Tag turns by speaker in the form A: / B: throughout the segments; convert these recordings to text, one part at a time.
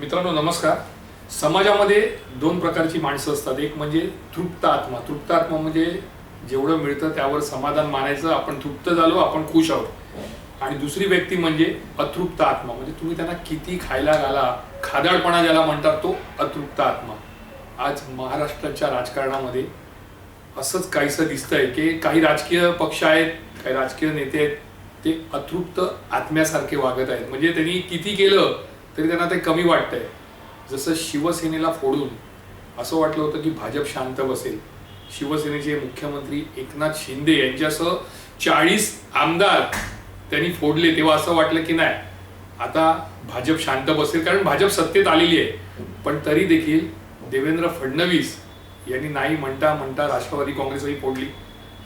A: मित्रांनो नमस्कार. समाजामध्ये दोन प्रकारची माणसं असतात. एक म्हणजे तृप्त आत्मा. तृप्त आत्मा म्हणजे जेवढं मिळतं त्यावर समाधान मानायचं आपण तृप्त झालो आपण खुश आहोत. आणि दुसरी व्यक्ती म्हणजे अतृप्त आत्मा. म्हणजे तुम्ही त्यांना किती खायला घाला खादाडपणा ज्याला म्हणतात तो अतृप्त आत्मा. आज महाराष्ट्राच्या राजकारणामध्ये असंच काहीसं दिसतंय की काही राजकीय पक्ष आहेत काही राजकीय नेते आहेत ते अतृप्त आत्म्यासारखे वागत आहेत. म्हणजे त्यांनी किती केलं तरी त्यांना ते कमी वाटतंय. जसं शिवसेनेला फोडून असं वाटलं होतं की भाजप शांत बसेल. शिवसेनेचे मुख्यमंत्री एकनाथ शिंदे यांच्यासह चाळीस आमदार त्यांनी फोडले तेव्हा असं वाटलं की नाही आता भाजप शांत बसेल. कारण भाजप सत्तेत आलेली आहे. पण तरी देखील देवेंद्र फडणवीस यांनी नाही म्हणता म्हणता राष्ट्रवादी काँग्रेसही फोडली.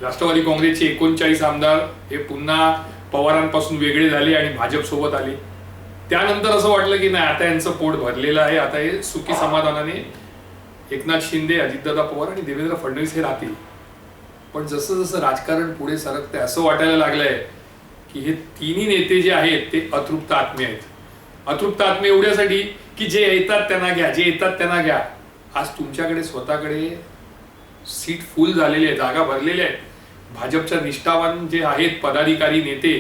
A: राष्ट्रवादी काँग्रेसचे एकोणचाळीस आमदार हे पुन्हा पवारांपासून वेगळे झाले आणि भाजप सोबत आले. त्यानंतर असं वाटलं की नाही आता यांचं पोट भरलेलं आहे. आता हे सुखी समाधानाने एकनाथ शिंदे अजितदादा पवार आणि देवेंद्र फडणवीस हे राहतील. पण जसं जसं राजकारण पुढे सरकतंय असं वाटायला लागलंय की हे तिन्ही नेते जे आहेत ते अतृप्त आत्मे आहेत. अतृप्त आत्मे एवढ्यासाठी की जे येतात त्यांना घ्या जे येतात त्यांना घ्या. आज तुमच्याकडे स्वतःकडे सीट फुल झालेली आहे जागा भरलेल्या आहेत भाजपच्या निष्ठावान जे आहेत पदाधिकारी नेते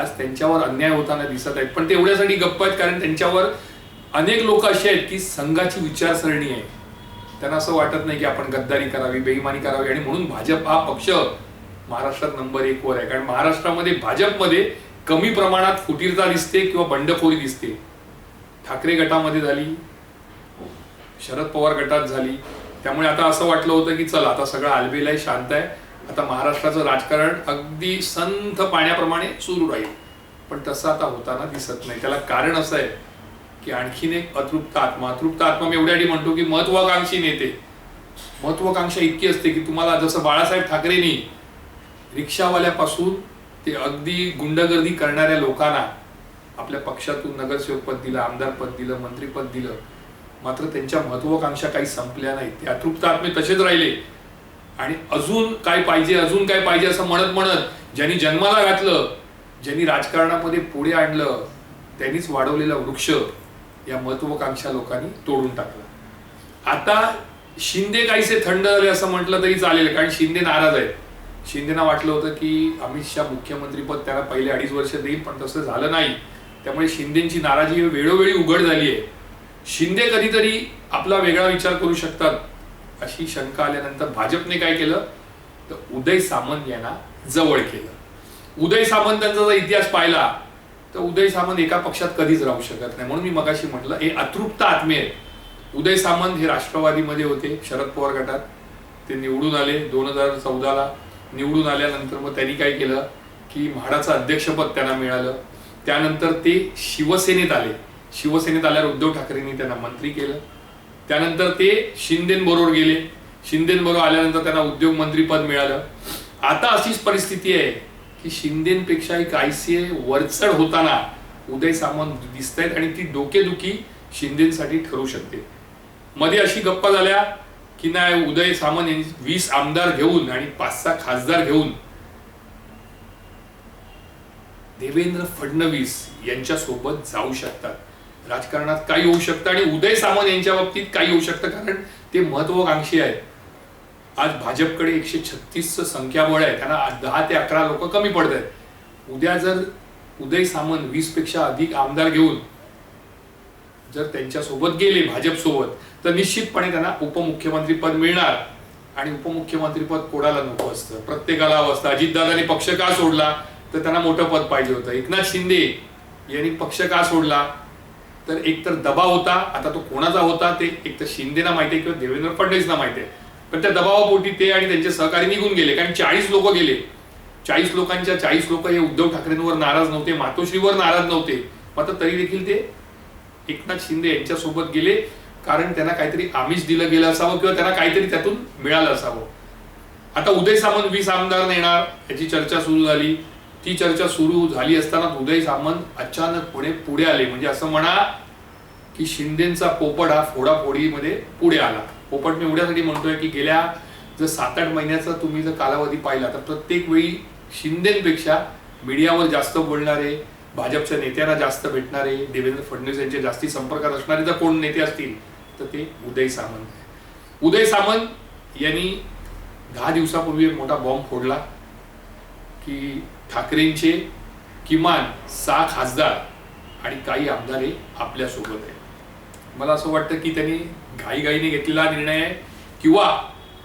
A: आज त्यांच्यावर अन्याय होताना दिसत आहेत. पण ते एवढ्यासाठी गप्प आहेत कारण त्यांच्यावर अनेक लोक असे आहेत की संघाची विचारसरणी आहे. त्यांना असं वाटत नाही की आपण गद्दारी करावी बेईमानी करावी आणि म्हणून भाजप हा पक्ष महाराष्ट्रात नंबर एक वर आहे. कारण महाराष्ट्रामध्ये भाजपमध्ये कमी प्रमाणात फुटीरता दिसते किंवा बंडखोरी दिसते. ठाकरे गटामध्ये झाली शरद पवार गटात झाली. त्यामुळे आता असं वाटलं होतं की चला आता सगळं आलबेल आहे शांत आहे. आता महाराष्ट्राचं राजकारण अगदी संथ पाण्याप्रमाणे सुरू राहील. पण तसं आता होताना दिसत नाही. त्याला कारण असं आहे की आणखीन एक अतृप्त आत्मा. अतृप्त आत्मा मी एवढ्यासाठी म्हणतो की महत्वाकांक्षी नेते. महत्वाकांक्षा इतकी असते की तुम्हाला जसं बाळासाहेब ठाकरेंनी रिक्षावाल्यापासून ते अगदी गुंडगर्दी करणाऱ्या लोकांना आपल्या पक्षातून नगरसेवक पद दिलं आमदार पद दिलं मंत्रीपद दिलं मात्र त्यांच्या महत्वाकांक्षा काही संपल्या नाहीत. ते अतृप्त आत्मे तसेच राहिले. आणि अजून काय पाहिजे अजून काय पाहिजे असं म्हणत म्हणत ज्यांनी जन्माला घातलं ज्यांनी राजकारणामध्ये पुढे आणलं त्यांनीच वाढवलेला वृक्ष या महत्वाकांक्षा लोकांनी तोडून टाकला. आता शिंदे काहीसे थंड झाले असं म्हटलं तरी चालेल कारण शिंदे नाराज आहेत. शिंदेना वाटलं होतं की अमित शहा मुख्यमंत्रीपद त्याला पहिले अडीच वर्ष देईल पण तसं झालं नाही. त्यामुळे शिंदेची नाराजी वेळोवेळी उघड झाली आहे शिंदे कधीतरी आपला वेगळा विचार करू शकतात. अशी शंका आल्यानंतर भाजपने काय केलं? तर उदय सामंत यांना जवळ केलं. उदय सामंतांचा जर इतिहास पाहिला तर उदय सामंत एका पक्षात कधीच राहू शकत नाही. म्हणून मी मगाशी म्हटलं हे अतृप्त आत्मे आहेत. उदय सामंत हे राष्ट्रवादीमध्ये होते शरद पवार गटात. ते निवडून आले दोन हजार चौदाला. निवडून आल्यानंतर मग त्यांनी काय केलं की म्हाडाचं अध्यक्षपद त्यांना मिळालं. त्यानंतर ते शिवसेनेत आले. शिवसेनेत आल्यावर उद्धव ठाकरेंनी त्यांना मंत्री केलं. त्यानंतर ते शिंदेबरोबर गेले. शिंदेबरोबर आल्यानंतर त्यांना उद्योग मंत्रीपद मिळालं. आता अशीच परिस्थिती आहे की शिंदेपेक्षाही काहीसे वरचढ होताना उदय सामंत दिसत आहेत आणि ती डोकेदुखी शिंदेसाठी ठरू शकते. मध्ये अशी गप्पा झाल्या की नाही उदय सामंत यांनी वीस आमदार घेऊन आणि पाच सहा खासदार घेऊन देवेंद्र फडणवीस यांच्या सोबत जाऊ शकतात. राजकारणात काही होऊ शकतं आणि उदय सामंत यांच्या बाबतीत काही होऊ शकतं कारण ते महत्वाकांक्षी आहेत. आज भाजपकडे एकशे छत्तीस संख्याबळ आहे त्यांना आज दहा ते अकरा लोक कमी पडत आहेत. उद्या जर उदय सामंत वीसपेक्षा अधिक आमदार घेऊन जर त्यांच्यासोबत गेले भाजप सोबत तर निश्चितपणे त्यांना उपमुख्यमंत्री पद मिळणार. आणि उपमुख्यमंत्री पद कोणाला नको असतं? प्रत्येकाला हवं असतं. अजितदादांनी पक्ष का सोडला? तर त्यांना मोठं पद पाहिजे होतं. एकनाथ शिंदे यांनी पक्ष का सोडला? तर एक तर दबाव होता आता तो कोणाचा होता ते एक तर शिंदेना माहिती आहे किंवा देवेंद्र फडणवीसना माहिती आहे. पण त्या दबावापोटी ते आणि त्यांचे सहकारी निघून गेले कारण चाळीस लोक गेले. चाळीस लोकांच्या चाळीस लोक हे उद्धव ठाकरेंवर नाराज नव्हते मातोश्रीवर नाराज नव्हते. मात्र तरी देखील ते एकनाथ शिंदे यांच्या सोबत गेले कारण त्यांना काहीतरी आमिष दिलं गेलं असावं किंवा त्यांना काहीतरी त्यातून मिळालं असावं. आता उदय सामंत वीस आमदार नेणार याची चर्चा सुरू झाली. ती चर्चा सुरू झाली असताना उदय सामंत अचानकपणे पुढे आले. म्हणजे असं म्हणा की शिंदेचा पोपट हा फोडाफोडीमध्ये पुढे आला. पोपट मी एवढ्यासाठी म्हणतोय की गेल्या जर सात आठ महिन्याचा तुम्ही जर कालावधी पाहिला तर प्रत्येक वेळी शिंदेपेक्षा मीडियावर जास्त बोलणारे भाजपच्या नेत्यांना जास्त भेटणारे देवेंद्र फडणवीस यांच्या जास्ती संपर्कात असणारे जर कोण नेते असतील तर ते उदय सामंत. उदय सामंत यांनी दहा दिवसापूर्वी एक मोठा बॉम्ब फोडला की ठाकरेंचे किमान सहा खासदार आणि काही आमदार हे आपल्यासोबत आहे मला असं वाटतं की त्यांनी घाईघाईने घेतलेला निर्णय आहे किंवा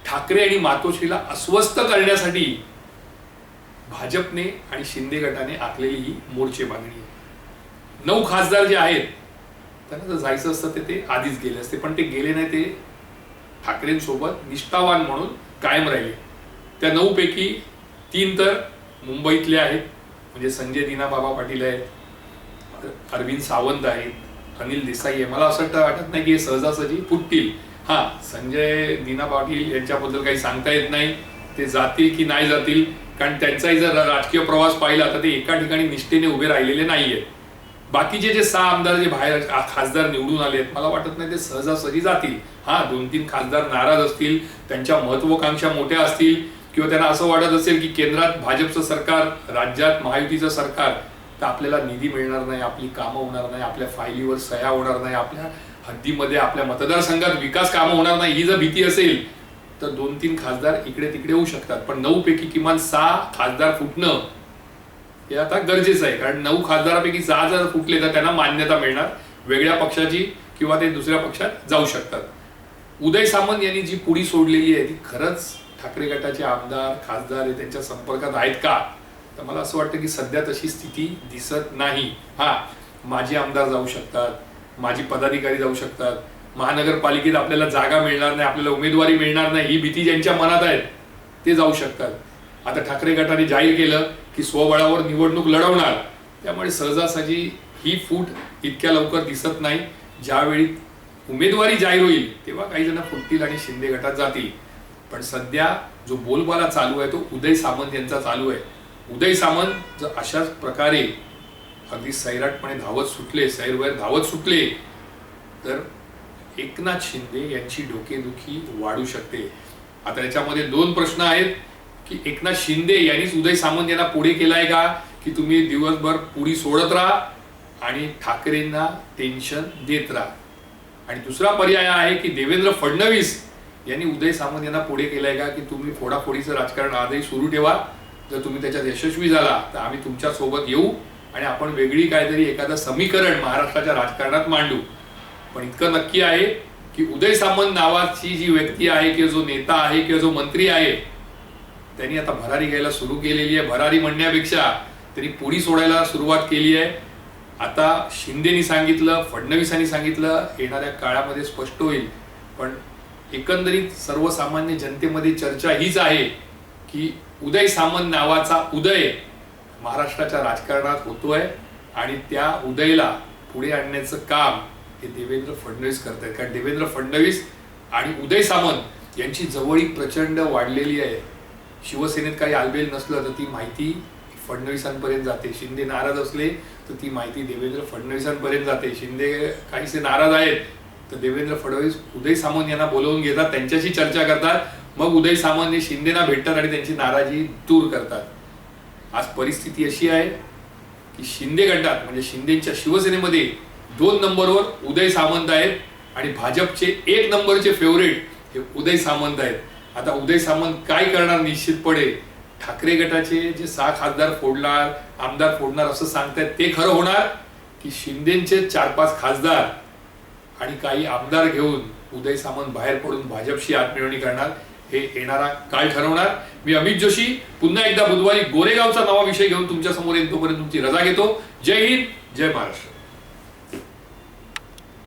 A: ठाकरे आणि मातोश्रीला अस्वस्थ करण्यासाठी भाजपने आणि शिंदे गटाने आखलेली ही मोर्चे मागणी आहे. नऊ खासदार जे आहेत त्यांना जर जायचं असतं ते ते आधीच गेले असते पण ते गेले नाही ते ठाकरेंसोबत निष्ठावान म्हणून कायम राहिले. त्या नऊ पैकी तीन तर मुंबईतले आहेत. म्हणजे संजय दिना बाबा पाटील आहेत. अरविंद सावंत आहेत. अनिल देसाई आहे. मला असं वाटतं- वाटत नाही की हे सहजासहजी फुटतील. हा संजय दिना पाटील यांच्याबद्दल काही सांगता येत नाही. ते जातील की नाही जातील. कारण त्यांचाही जर राजकीय प्रवास पाहिला तर ते एका ठिकाणी निष्ठेने उभे राहिलेले नाहीयेत. बाकीचे जे सहा आमदार जे बाहेर खासदार निवडून आले आहेत मला वाटत नाही ते सहजासहजी जातील. हा दोन तीन खासदार नाराज असतील. त्यांच्या महत्वाकांक्षा मोठ्या असतील. किंवा त्यांना असं वाटत असेल की केंद्रात भाजपचं सरकार राज्यात महायुतीचं सरकार तर आपल्याला निधी मिळणार नाही आपली कामं होणार नाही आपल्या फायलीवर सह्या होणार नाही आपल्या हद्दीमध्ये आपल्या मतदारसंघात विकास कामं होणार नाही ही जर भीती असेल तर दोन तीन खासदार इकडे तिकडे होऊ शकतात. पण नऊ पैकी किमान सहा खासदार फुटणं हे आता गरजेचं आहे. कारण नऊ खासदारापैकी सहा जर फुटले तर त्यांना मान्यता मिळणार. वेगळ्या पक्षाची किंवा ते दुसऱ्या पक्षात जाऊ शकतात. उदय सामंत यांनी जी पुढी सोडलेली आहे ती खरंच ठाकरे गटाचे आमदार खासदार हे त्यांच्या संपर्कात आहेत का? तर मला असं वाटतं की सध्या तशी स्थिती दिसत नाही. हा माजी आमदार जाऊ शकतात माजी पदाधिकारी जाऊ शकतात महानगरपालिकेत आपल्याला जागा मिळणार नाही आपल्याला उमेदवारी मिळणार नाही ही भीती ज्यांच्या मनात आहेत ते जाऊ शकतात. आता ठाकरे गटाने जाहीर केलं की स्वबळावर निवडणूक लढवणार. त्यामुळे सहजासहजी ही फूट इतक्या लवकर दिसत नाही. ज्यावेळी उमेदवारी जाहीर होईल तेव्हा काही जण फुटतील आणि शिंदे गटात जातील. पण सध्या जो बोलबाला चालू आहे तो उदय सामंत यांचा चालू आहे. उदय सामंत जर अशाच प्रकारे अगदी सैराटपणे धावत सुटले सैरवैर धावत सुटले तर एकनाथ शिंदे यांची डोकेदुखी वाढू शकते. आता याच्यामध्ये दोन प्रश्न आहेत की एकनाथ शिंदे यांनीच उदय सामंत यांना पुढे केलाय का? की तुम्ही दिवसभर पुढी सोडत राहा आणि ठाकरेंना टेन्शन देत राहा. आणि दुसरा पर्याय आहे की देवेंद्र फडणवीस यांनी उदय सामंत यांना पुढे केलंय का? की तुम्ही फोडाफोडीचं राजकारण आजही सुरू ठेवा. जर तुम्ही त्याच्यात यशस्वी झाला तर आम्ही तुमच्यासोबत येऊ आणि आपण वेगळी काहीतरी एखादं समीकरण महाराष्ट्राच्या राजकारणात मांडू. पण इतकं नक्की आहे की उदय सामंत नावाची जी व्यक्ती आहे किंवा जो नेता आहे किंवा जो मंत्री आहे त्यांनी आता भरारी घ्यायला सुरू केलेली आहे. भरारी म्हणण्यापेक्षा त्यांनी पुढी सोडायला सुरुवात केली आहे. आता शिंदेनी सांगितलं फडणवीसांनी सांगितलं येणाऱ्या काळामध्ये स्पष्ट होईल. पण एकंदरीत सर्वसामान्य जनतेमध्ये चर्चा हीच आहे की उदय सामंत नावाचा उदय महाराष्ट्राच्या राजकारणात होतोय आणि त्या उदयला पुढे आणण्याचं काम हे देवेंद्र फडणवीस करत आहेत कारण देवेंद्र फडणवीस आणि उदय सामंत यांची जवळीक प्रचंड वाढलेली आहे. शिवसेनेत काही आलबेल नसलं तर ती माहिती फडणवीसांपर्यंत जाते. शिंदे नाराज असले तर ती माहिती देवेंद्र फडणवीसांपर्यंत जाते. शिंदे काहीसे नाराज आहेत तर देवेंद्र फडणवीस उदय सामंत यांना बोलवून घेतात त्यांच्याशी चर्चा करतात. मग उदय सामंत हे शिंदेना भेटतात आणि त्यांची नाराजी दूर करतात. आज परिस्थिती अशी आहे की शिंदे गटात म्हणजे शिंदेच्या शिवसेनेमध्ये दोन नंबरवर उदय सामंत आहेत आणि भाजपचे एक नंबरचे फेवरेट हे उदय सामंत आहेत. आता उदय सामंत काय करणार निश्चितपणे? ठाकरे गटाचे जे सहा खासदार फोडणार आमदार फोडणार असं सांगतायत ते खरं होणार की शिंदेचे चार पाच खासदार आणि काही आमदार घेऊन उदय सामंत बाहेर पडून भाजपशी आत्मिळवणी करणार हे येणारा काळ ठरवणार. मी अमित जोशी पुन्हा एकदा बुधवारी गोरेगावचा नवा विषय घेऊन तुमच्यासमोर येईन तोपर्यंत तुमची रजा घेतो. जय हिंद जय महाराष्ट्र.